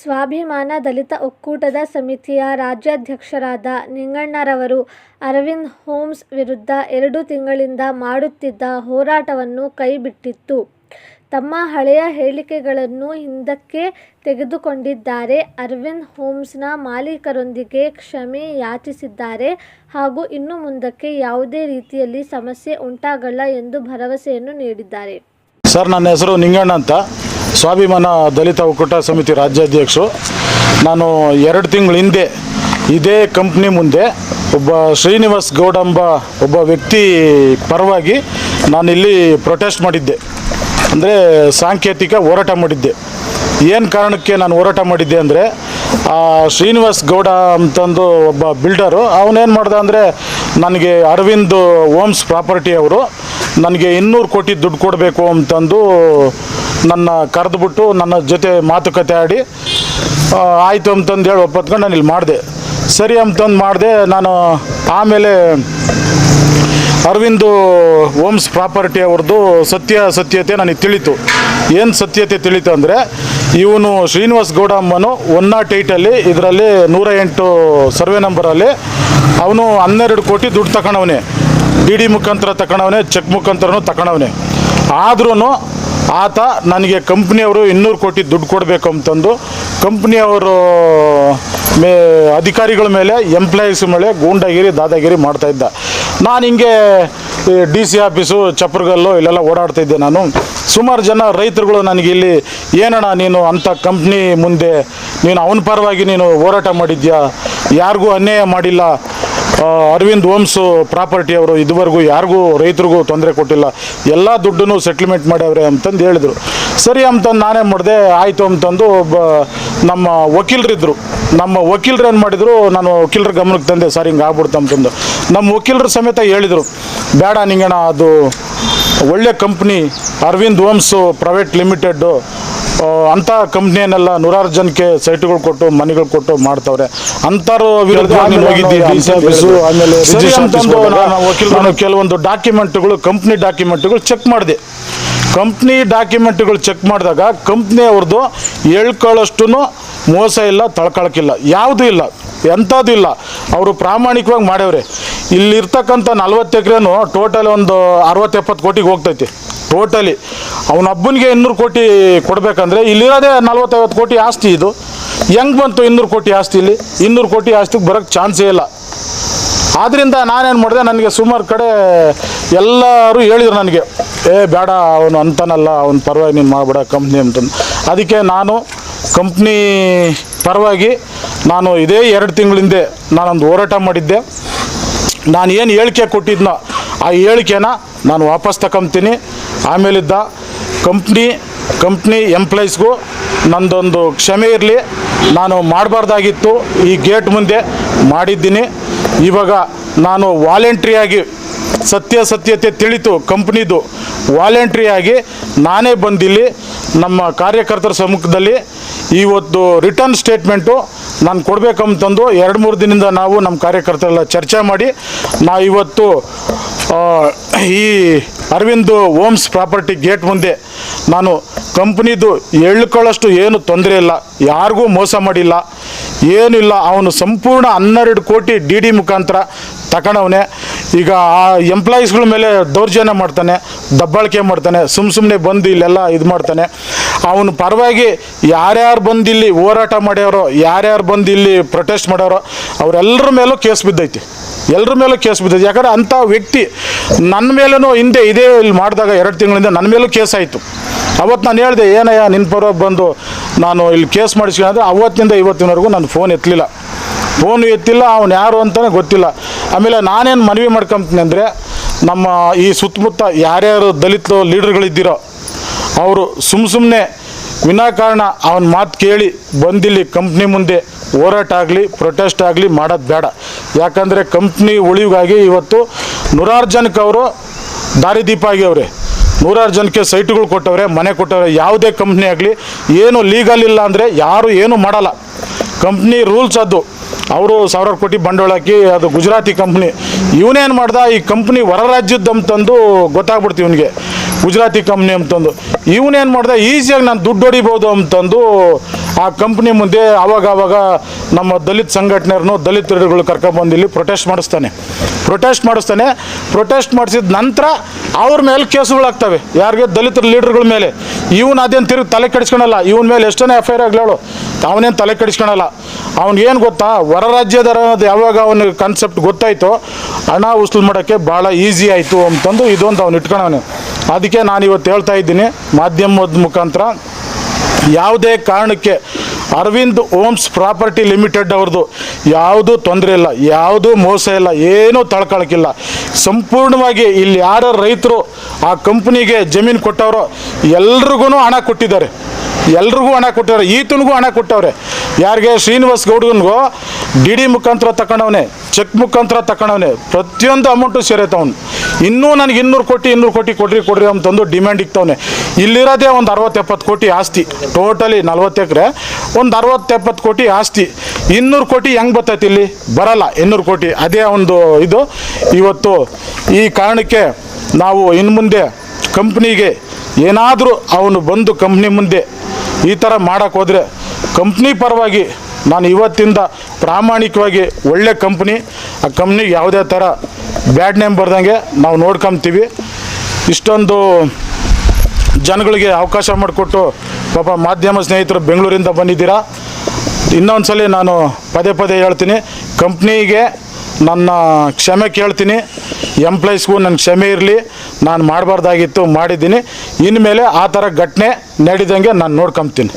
ಸ್ವಾಭಿಮಾನ ದಲಿತ ಒಕ್ಕೂಟದ ಸಮಿತಿಯ ರಾಜ್ಯಾಧ್ಯಕ್ಷರಾದ ನಿಂಗಣ್ಣರವರು ಅರವಿಂದ್ ಹೋಮ್ಸ್ ವಿರುದ್ಧ ಎರಡು ತಿಂಗಳಿಂದ ಮಾಡುತ್ತಿದ್ದ ಹೋರಾಟವನ್ನು ಕೈಬಿಟ್ಟಿತ್ತು. ತಮ್ಮ ಹಳೆಯ ಹೇಳಿಕೆಗಳನ್ನು ಹಿಂದಕ್ಕೆ ತೆಗೆದುಕೊಂಡಿದ್ದಾರೆ. ಅರವಿಂದ್ ಹೋಮ್ಸ್ನ ಮಾಲೀಕರೊಂದಿಗೆ ಕ್ಷಮೆ ಯಾಚಿಸಿದ್ದಾರೆ ಹಾಗೂ ಇನ್ನು ಮುಂದಕ್ಕೆ ಯಾವುದೇ ರೀತಿಯಲ್ಲಿ ಸಮಸ್ಯೆ ಉಂಟಾಗಲ್ಲ ಎಂದು ಭರವಸೆಯನ್ನು ನೀಡಿದ್ದಾರೆ. ಸರ್, ನನ್ನ ಹೆಸರು ನಿಂಗಣ್ಣ ಅಂತ ಸ್ವಾಭಿಮಾನ ದಲಿತ ಒಕ್ಕೂಟ ಸಮಿತಿ ರಾಜ್ಯಾಧ್ಯಕ್ಷರು, ನಾನು ಎರಡು ತಿಂಗಳ ಹಿಂದೆ ಇದೇ ಕಂಪ್ನಿ ಮುಂದೆ ಒಬ್ಬ ಶ್ರೀನಿವಾಸ್ ಗೌಡ ಎಂಬ ಒಬ್ಬ ವ್ಯಕ್ತಿ ಪರವಾಗಿ ನಾನಿಲ್ಲಿ ಪ್ರೊಟೆಸ್ಟ್ ಮಾಡಿದ್ದೆ. ಅಂದರೆ ಸಾಂಕೇತಿಕ ಹೋರಾಟ ಮಾಡಿದ್ದೆ. ಏನು ಕಾರಣಕ್ಕೆ ನಾನು ಹೋರಾಟ ಮಾಡಿದ್ದೆ ಅಂದರೆ ಶ್ರೀನಿವಾಸ್ ಗೌಡ ಅಂತಂದು ಒಬ್ಬ ಬಿಲ್ಡರು ಅವನೇನು ಮಾಡ್ದೆ ಅಂದರೆ ನನಗೆ ಅರವಿಂದ್ ಓಮ್ಸ್ ಪ್ರಾಪರ್ಟಿ ಅವರು, ನನಗೆ ಇನ್ನೂರು ಕೋಟಿ ದುಡ್ಡು ಕೊಡಬೇಕು ಅಂತಂದು ನನ್ನ ಕರೆದುಬಿಟ್ಟು ನನ್ನ ಜೊತೆ ಮಾತುಕತೆ ಆಡಿ ಆಯಿತು ಅಂತಂದು ಹೇಳಿ ಒಪ್ಪತ್ಕೊಂಡು ನಾನು ಇಲ್ಲಿ ಮಾಡಿದೆ. ಸರಿ ಅಂತಂದು ಮಾಡಿದೆ, ನಾನು ಆಮೇಲೆ ಅರವಿಂದ್ ಓಮ್ಸ್ ಪ್ರಾಪರ್ಟಿ ಅವ್ರದ್ದು ಸತ್ಯ ಸತ್ಯತೆ ನನಗೆ ತಿಳಿತು. ಏನು ಸತ್ಯತೆ ತಿಳಿತು ಅಂದರೆ, ಇವನು ಶ್ರೀನಿವಾಸ್ ಗೌಡ ಅಮ್ಮನು ಒನ್ ನಾಟ್ ಏಯ್ಟಲ್ಲಿ ಇದರಲ್ಲಿ ನೂರ ಎಂಟು ಸರ್ವೆ ನಂಬರಲ್ಲಿ, ಅವನು ಹನ್ನೆರಡು ಕೋಟಿ ದುಡ್ಡು ತಗೊಂಡವನೇ ಡಿ ಡಿ ಮುಖಾಂತರ ತಗೊಂಡವನೇ ಚೆಕ್ ಮುಖಾಂತರನೂ ತಗೊಂಡವನೇ ಆದ್ರೂ ಆತ ನನಗೆ ಕಂಪ್ನಿಯವರು ಇನ್ನೂರು ಕೋಟಿ ದುಡ್ಡು ಕೊಡಬೇಕು ಅಂತಂದು ಕಂಪ್ನಿಯವರು, ಮೇ, ಅಧಿಕಾರಿಗಳ ಮೇಲೆ ಎಂಪ್ಲಾಯೀಸ್ ಮೇಲೆ ಗೂಂಡಾಗಿರಿ, ದಾದಾಗಿರಿ ಮಾಡ್ತಾಯಿದ್ದ ನಾನು ಹಿಂಗೆ ಡಿ ಸಿ ಆಫೀಸು ಚಪ್ರಗಲ್ಲು ಇಲ್ಲೆಲ್ಲ ಓಡಾಡ್ತಿದ್ದೆ ನಾನು. ಸುಮಾರು ಜನ ರೈತರುಗಳು ನನಗೆ ಇಲ್ಲಿ, ಏನಣ್ಣ ನೀನು ಅಂಥ ಕಂಪ್ನಿ ಮುಂದೆ, ನೀನು ಅವನ ಪರವಾಗಿ ನೀನು ಹೋರಾಟ ಮಾಡಿದ್ಯಾ? ಯಾರಿಗೂ ಅನ್ಯಾಯ ಮಾಡಿಲ್ಲ. ಅರವಿಂದ್ ಹೋಮ್ಸ್ ಪ್ರಾಪರ್ಟಿ ಅವರು ಇದುವರೆಗೂ ಯಾರಿಗೂ ರೈತರಿಗೂ ತೊಂದರೆ ಕೊಟ್ಟಿಲ್ಲ. ಎಲ್ಲ ದುಡ್ಡನ್ನು ಸೆಟ್ಲ್ಮೆಂಟ್ ಮಾಡ್ಯಾವ್ರೆ ಅಂತಂದು ಹೇಳಿದರು. ಸರಿ ಅಂತಂದು ನಾನೇ ಮಾಡಿದೆ, ಆಯಿತು ಅಂತಂದು ಒಬ್ಬ ನಮ್ಮ ವಕೀಲರಿದ್ದರು ನಮ್ಮ ವಕೀಲರು ಏನು ಮಾಡಿದರು, ನಾನು ವಕೀಲರ ಗಮನಕ್ಕೆ ತಂದೆ, ಸರ್ ಹಿಂಗೆ ಆಗ್ಬಿಡ್ತು ಅಂತಂದು. ನಮ್ಮ ವಕೀಲರು ಸಮೇತ ಹೇಳಿದರು ಬೇಡ ನಿಂಗಣ ಅದು ಒಳ್ಳೆ company Arvind homes private limited ಅಂಥ ಕಂಪ್ನಿಯನ್ನೆಲ್ಲ ನೂರಾರು ಜನಕ್ಕೆ ಸೈಟ್ಗಳು ಕೊಟ್ಟು ಮನೆಗಳು ಕೊಟ್ಟು ಮಾಡ್ತವ್ರೆ. ಅಂಥವ್ರು ವಿರುದ್ಧ ನೀನು ವಕೀಲ ನಾನು ಕೆಲವೊಂದು ಡಾಕ್ಯುಮೆಂಟ್ಗಳು ಕಂಪ್ನಿ ಡಾಕ್ಯುಮೆಂಟ್ಗಳು ಚೆಕ್ ಮಾಡಿದೆ. ಕಂಪ್ನಿ ಡಾಕ್ಯುಮೆಂಟ್ಗಳು ಚೆಕ್ ಮಾಡಿದಾಗ ಕಂಪ್ನಿ ಅವ್ರದ್ದು ಹೇಳ್ಕೊಳ್ಳೋಷ್ಟು ಮೋಸ ಇಲ್ಲ ತಳ್ಕೊಳಕ್ಕಿಲ್ಲ. ಯಾವುದೂ ಇಲ್ಲ. ಎಂಥದ್ದು ಇಲ್ಲ. ಅವರು ಪ್ರಾಮಾಣಿಕವಾಗಿ ಮಾಡ್ಯವ್ರೆ. ಇಲ್ಲಿರ್ತಕ್ಕಂಥ ನಲ್ವತ್ತು ಎಕರೆನೂ ಟೋಟಲ್ ಒಂದು ಅರವತ್ತು ಎಪ್ಪತ್ತು ಕೋಟಿಗೆ ಹೋಗ್ತೈತಿ. ಟೋಟಲಿ. ಅವನೊಬ್ಬನಿಗೆ ಇನ್ನೂರು ಕೋಟಿ ಕೊಡಬೇಕಂದ್ರೆ ಇಲ್ಲಿರೋದೇ ನಲ್ವತ್ತೈವತ್ತು ಕೋಟಿ ಆಸ್ತಿ ಇದು. ಹೆಂಗೆ ಬಂತು ಇನ್ನೂರು ಕೋಟಿ ಆಸ್ತಿ ಇಲ್ಲಿ? ಇನ್ನೂರು ಕೋಟಿ ಆಸ್ತಿಗೆ ಬರೋಕ್ಕೆ ಚಾನ್ಸೇ ಇಲ್ಲ. ಆದ್ದರಿಂದ ನಾನೇನು ಮಾಡಿದೆ, ನನಗೆ ಸುಮಾರು ಕಡೆ ಎಲ್ಲರೂ ಹೇಳಿದ್ರು ನನಗೆ, ಏ, ಬೇಡ, ಅವನು ಅಂತಾನಲ್ಲ, ಅವ್ನು ಪರವಾಗಿ ನೀನು ಮಾಡಬೇಡ ಕಂಪ್ನಿ ಅಂತಂದು. ಅದಕ್ಕೆ ನಾನು ಕಂಪ್ನಿ ಪರವಾಗಿ ನಾನು ಇದೇ ಎರಡು ತಿಂಗಳಿಂದೆ ನಾನೊಂದು ಹೋರಾಟ ಮಾಡಿದ್ದೆ. ನಾನು ಏನು ಹೇಳಿಕೆ ಕೊಟ್ಟಿದ್ನೋ ಆ ಹೇಳಿಕೆನ ನಾನು ವಾಪಸ್ ತಗೊಂತೀನಿ. ಆಮೇಲಿದ್ದ ಕಂಪ್ನಿ ಕಂಪ್ನಿ ಎಂಪ್ಲಾಯೀಸ್ಗೂ ನಂದೊಂದು ಕ್ಷಮೆ ಇರಲಿ. ನಾನು ಮಾಡಬಾರ್ದಾಗಿತ್ತು. ಈ ಗೇಟ್ ಮುಂದೆ ಮಾಡಿದ್ದೀನಿ. ಇವಾಗ ನಾನು ವಾಲೆಂಟ್ರಿಯಾಗಿ ಸತ್ಯಾಸತ್ಯತೆ ತಿಳಿತು ಕಂಪ್ನಿದು. ವಾಲೆಂಟ್ರಿಯಾಗಿ ನಾನೇ ಬಂದಿಲ್ಲಿ. ನಮ್ಮ ಕಾರ್ಯಕರ್ತರ ಸಮ್ಮುಖದಲ್ಲಿ ಇವತ್ತು ರಿಟರ್ನ್ ಸ್ಟೇಟ್ಮೆಂಟು ನಾನು ಕೊಡಬೇಕಂತಂದು ಎರಡು ಮೂರು ದಿನದಿಂದ ನಾವು ನಮ್ಮ ಕಾರ್ಯಕರ್ತರೆಲ್ಲ ಚರ್ಚೆ ಮಾಡಿ, ನಾ ಇವತ್ತು ಈ ಅರವಿಂದ್ ಓಮ್ಸ್ ಪ್ರಾಪರ್ಟಿ ಗೇಟ್ ಮುಂದೆ ನಾನು ಕಂಪ್ನಿದು ಎಳ್ಕೊಳ್ಳೋಷ್ಟು ಏನು ತೊಂದರೆ ಇಲ್ಲ, ಯಾರಿಗೂ ಮೋಸ ಮಾಡಿಲ್ಲ, ಏನಿಲ್ಲ, ಅವನು ಸಂಪೂರ್ಣ ಹನ್ನೆರಡು ಕೋಟಿ ಡಿ ಡಿ ಮುಖಾಂತರ ತಗೊಂಡವನೆ. ಈಗ ಆ ಎಂಪ್ಲಾಯೀಸ್ಗಳ ಮೇಲೆ ದೌರ್ಜನ್ಯ ಮಾಡ್ತಾನೆ, ದಬ್ಬಾಳಿಕೆ ಮಾಡ್ತಾನೆ ಸುಮ್ಮ ಸುಮ್ಮನೆ ಬಂದು ಇಲ್ಲೆಲ್ಲ ಇದು ಮಾಡ್ತಾನೆ. ಅವನು ಪರವಾಗಿ ಯಾರ್ಯಾರು ಬಂದು ಇಲ್ಲಿ ಹೋರಾಟ ಮಾಡ್ಯಾರೋ, ಯಾರ್ಯಾರು ಬಂದು ಇಲ್ಲಿ ಪ್ರೊಟೆಸ್ಟ್ ಮಾಡ್ಯಾರೋ ಅವರೆಲ್ಲರ ಮೇಲೂ ಕೇಸ್ ಬಿದ್ದೈತಿ. ಎಲ್ಲರ ಮೇಲೂ ಕೇಸ್ ಬಿದ್ದೈತಿ. ಯಾಕಂದ್ರೆ ಅಂಥ ವ್ಯಕ್ತಿ ನನ್ನ ಮೇಲೂ ಹಿಂದೆ ಇದೇ ಇಲ್ಲಿ ಮಾಡಿದಾಗ ಎರಡು ತಿಂಗಳಿಂದ ನನ್ನ ಮೇಲೂ ಕೇಸ್ ಆಯಿತು. ಅವತ್ತು ನಾನು ಹೇಳಿದೆ, ಏನಯ್ಯ ನಿನ್ನ ಪರವಾಗಿ ಬಂದು ನಾನು ಇಲ್ಲಿ ಕೇಸ್ ಮಾಡಿಸ್ಕೊಂಡ್ರೆ ಅವತ್ತಿಂದ ಇವತ್ತಿನವರೆಗೂ ನಾನು ಫೋನ್ ಎತ್ತಲಿಲ್ಲ. ಫೋನು ಎತ್ತಿಲ್ಲ, ಅವನು ಯಾರು ಅಂತಲೇ ಗೊತ್ತಿಲ್ಲ. ಆಮೇಲೆ ನಾನೇನು ಮನವಿ ಮಾಡ್ಕೊಂತೀನಿ ಅಂದರೆ ನಮ್ಮ ಈ ಸುತ್ತಮುತ್ತ ಯಾರ್ಯಾರು ದಲಿತ ಲೀಡರ್ಗಳಿದ್ದೀರೋ ಅವರು ಸುಮ್ಮ ಸುಮ್ಮನೆ ವಿನಾಕಾರಣ ಅವನ ಮಾತು ಕೇಳಿ ಬಂದಿಲ್ಲಿ ಕಂಪ್ನಿ ಮುಂದೆ ಹೋರಾಟ ಆಗಲಿ ಪ್ರೊಟೆಸ್ಟ್ ಆಗಲಿ ಮಾಡೋದು ಬೇಡ. ಯಾಕಂದರೆ ಕಂಪ್ನಿ ಉಳಿವಿಗಾಗಿ ಇವತ್ತು ನೂರಾರು ಜನಕ್ಕೆ ಅವರು ದಾರಿದೀಪ ಆಗ್ಯವ್ರೆ ನೂರಾರು ಜನಕ್ಕೆ ಸೈಟ್ಗಳು ಕೊಟ್ಟವ್ರೆ, ಮನೆ ಕೊಟ್ಟವ್ರೆ. ಯಾವುದೇ ಕಂಪ್ನಿ ಆಗಲಿ, ಏನು ಲೀಗಲ್ ಇಲ್ಲ ಅಂದರೆ ಯಾರು ಏನು ಮಾಡಲ್ಲ. ಕಂಪ್ನಿ ರೂಲ್ಸ್ ಅದು. ಅವರು ಸಾವಿರಾರು ಕೋಟಿ ಬಂಡವಾಳ ಹಾಕಿ ಅದು ಗುಜರಾತಿ ಕಂಪ್ನಿ. ಇವನೇನು ಮಾಡ್ದ? ಈ ಕಂಪ್ನಿ ಹೊರ ರಾಜ್ಯದ್ದು ಅಂತಂದು ಗೊತ್ತಾಗ್ಬಿಡ್ತು ಇವನಿಗೆ. ಗುಜರಾತಿ ಕಂಪ್ನಿ ಅಂತಂದು ಇವನೇನು ಮಾಡ್ದೆ? ಈಸಿಯಾಗಿ ನಾನು ದುಡ್ಡು ಹೊಡಿಬೋದು ಅಂತಂದು ಆ ಕಂಪ್ನಿ ಮುಂದೆ ಆವಾಗ ಆವಾಗ ನಮ್ಮ ದಲಿತ ಸಂಘಟನೆಯವ್ರನ್ನು ದಲಿತ ಲೀಡರ್ಗಳು ಕರ್ಕೊಂಬಂದು ಇಲ್ಲಿ ಪ್ರೊಟೆಸ್ಟ್ ಮಾಡಿಸ್ತಾನೆ. ಪ್ರೊಟೆಸ್ಟ್ ಮಾಡಿಸ್ತಾನೆ. ಪ್ರೊಟೆಸ್ಟ್ ಮಾಡಿಸಿದ ನಂತರ ಅವ್ರ ಮೇಲೆ ಕೇಸುಗಳಾಗ್ತವೆ. ಯಾರಿಗೆ ದಲಿತರ ಲೀಡರ್ಗಳ ಮೇಲೆ. ಇವನು ಅದೇನು ತಿರುಗಿ ತಲೆ ಕೆಡಿಸ್ಕೊಳಲ್ಲ. ಇವನ ಮೇಲೆ ಎಷ್ಟನೇ ಎಫ್ ಐ ಆರ್ ಆಗಲೇಳು ಅವನೇನು ತಲೆ ಕೆಡಿಸ್ಕೊಳಲ್ಲ. ಅವ್ನಿಗೇನು ಗೊತ್ತಾ? ಹೊರ ಅನ್ನೋದು ಯಾವಾಗ ಅವನಿಗೆ ಕಾನ್ಸೆಪ್ಟ್ ಗೊತ್ತಾಯಿತೋ, ಹಣ ವಸೂಲು ಮಾಡೋಕ್ಕೆ ಭಾಳ ಈಸಿ ಆಯಿತು ಅಂತಂದು ಇದೊಂದು ಅವ್ನು ಇಟ್ಕೊಳವನು. ಅದಕ್ಕೆ ನಾನು ಇವತ್ತು ಹೇಳ್ತಾ ಇದ್ದೀನಿ, ಮಾಧ್ಯಮದ ಮುಖಾಂತರ ಯಾವುದೇ ಕಾರಣಕ್ಕೆ ಅರವಿಂದ್ ಓಮ್ಸ್ ಪ್ರಾಪರ್ಟಿ ಲಿಮಿಟೆಡ್ ಅವ್ರದ್ದು. ಯಾವುದೂ ತೊಂದರೆ ಇಲ್ಲ, ಯಾವುದೂ ಮೋಸ ಇಲ್ಲ, ಏನೂ ತಳ್ಕೊಳಕ್ಕಿಲ್ಲ ಸಂಪೂರ್ಣವಾಗಿ ಇಲ್ಲಿ ಯಾರು ರೈತರು ಆ ಕಂಪ್ನಿಗೆ ಜಮೀನು ಕೊಟ್ಟವರೋ ಎಲ್ರಿಗೂ ಹಣ ಕೊಟ್ಟಿದ್ದಾರೆ. ಎಲ್ರಿಗೂ ಹಣ ಕೊಟ್ಟವ್ರೆ ಈತನಿಗೂ ಹಣ ಕೊಟ್ಟವ್ರೆ. ಯಾರಿಗೆ? ಶ್ರೀನಿವಾಸ್ ಗೌಡ್ಗನ್ಗೂ, ಡಿ ಡಿ ಮುಖಾಂತರ ತಗೊಂಡವನೆ ಚೆಕ್ ಮುಖಾಂತರ ತಗೊಂಡವನೆ ಪ್ರತಿಯೊಂದು ಅಮೌಂಟು ಸೇರೈತೆ ಅವ್ನು. ಇನ್ನೂ ನನಗೆ ಇನ್ನೂರು ಕೋಟಿ ಇನ್ನೂರು ಕೋಟಿ ಕೊಡ್ರಿ ಕೊಡ್ರಿ ಅಂತಂದು ಡಿಮ್ಯಾಂಡ್ ಇಕ್ತವನೆ. ಇಲ್ಲಿರೋದೇ ಒಂದು ಅರವತ್ತು ಎಪ್ಪತ್ತು ಕೋಟಿ ಆಸ್ತಿ. ಟೋಟಲಿ ನಲ್ವತ್ತು ಎಕರೆ, ಒಂದು ಅರವತ್ತು ಎಪ್ಪತ್ತು ಕೋಟಿ ಆಸ್ತಿ. ಇನ್ನೂರು ಕೋಟಿ ಹೆಂಗೆ ಬರ್ತೈತೆ ಇಲ್ಲಿ? ಬರಲ್ಲ, ಇನ್ನೂರು ಕೋಟಿ. ಅದೇ ಒಂದು ಇದು. ಇವತ್ತು ಈ ಕಾರಣಕ್ಕೆ ನಾವು ಇನ್ನು ಮುಂದೆ ಕಂಪ್ನಿಗೆ ಏನಾದರೂ ಅವನು ಬಂದು ಕಂಪ್ನಿ ಮುಂದೆ ಈ ಥರ ಮಾಡೋಕ್ಕೆ ಹೋದರೆ ಕಂಪ್ನಿ ಪರವಾಗಿ ನಾನು ಇವತ್ತಿಂದ ಪ್ರಾಮಾಣಿಕವಾಗಿ ಒಳ್ಳೆ ಕಂಪ್ನಿ, ಆ ಕಂಪ್ನಿಗೆ ಯಾವುದೇ ಥರ ಬ್ಯಾಡ್ ನೇಮ್ ಬರ್ದಂಗೆ ನಾವು ನೋಡ್ಕೊಂತೀವಿ. ಇಷ್ಟೊಂದು ಜನಗಳಿಗೆ ಅವಕಾಶ ಮಾಡಿಕೊಟ್ಟು ಪಾಪ ಮಾಧ್ಯಮ ಸ್ನೇಹಿತರು ಬೆಂಗಳೂರಿಂದ ಬಂದಿದ್ದೀರಾ? ಇನ್ನೊಂದ್ಸಲಿ ನಾನು ಪದೇ ಪದೇ ಹೇಳ್ತೀನಿ, ಕಂಪ್ನಿಗೆ ನನ್ನ ಕ್ಷಮೆ ಕೇಳ್ತೀನಿ, ಎಂಪ್ಲಾಯೀಸ್ಗೂ ನನ್ನ ಕ್ಷಮೆ ಇರಲಿ, ನಾನು ಮಾಡಬಾರ್ದಾಗಿತ್ತು, ಮಾಡಿದ್ದೀನಿ. ಇನ್ಮೇಲೆ ಆ ಥರ ಘಟನೆ ನಡೆದಂಗೆ ನಾನು ನೋಡ್ಕೊಂತೀನಿ.